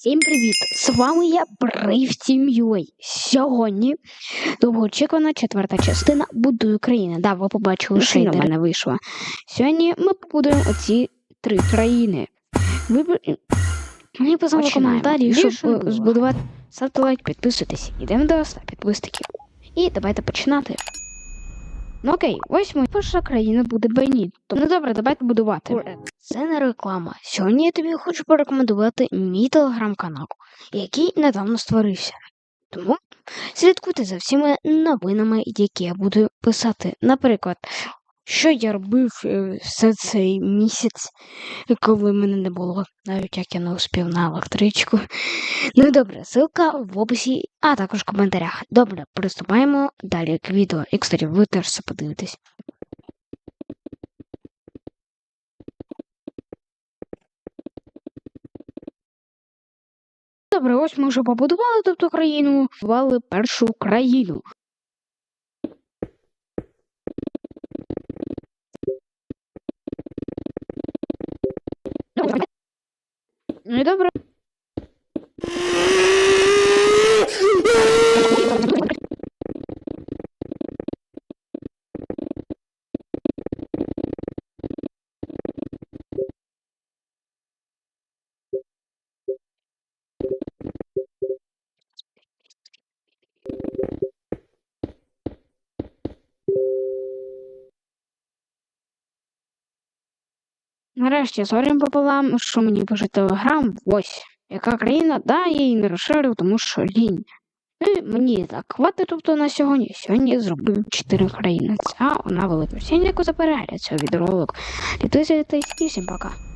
Всім привіт! З вами я Brave Сьогодні довгоочікувана четверта частина Будую країни. Да, ви побачили, що на мене вийшла. Сьогодні ми побудуємо оці три країни. Ви мені писали в коментарі, Більше щоб не е, збудувати. Ставте лайк, підписуйтесь. Ідемо до 100 підписників. І давайте починати. Ну окей, ось моя перша країна буде Беніт. Тому добре, давайте будувати. Це не реклама. Сьогодні я тобі хочу порекомендувати мій телеграм-канал, який недавно створився. Тому слідкуйте за всіма новинами, які я буду писати. Наприклад, що я робив е, все цей місяць, коли мене не було, навіть як я не успів на електричку. Ну добре, ссылка в описі, а також в коментарях. Добре, приступаємо далі к відео. І, кстати, ви теж це подивитесь. Добре, ось ми вже побудували тобто країну, будували першу країну. Ну і добре. Нарешті зорім пополам, що мені пише телеграм, ось. Яка країна? Да, я її не розширив, тому що лінь. І мені так тобто на сьогодні. Сьогодні я зробив 4 країни. Ця вона велика. Всім дякую за перегляд цього відеоролику. Підписуйтесь і всім пока.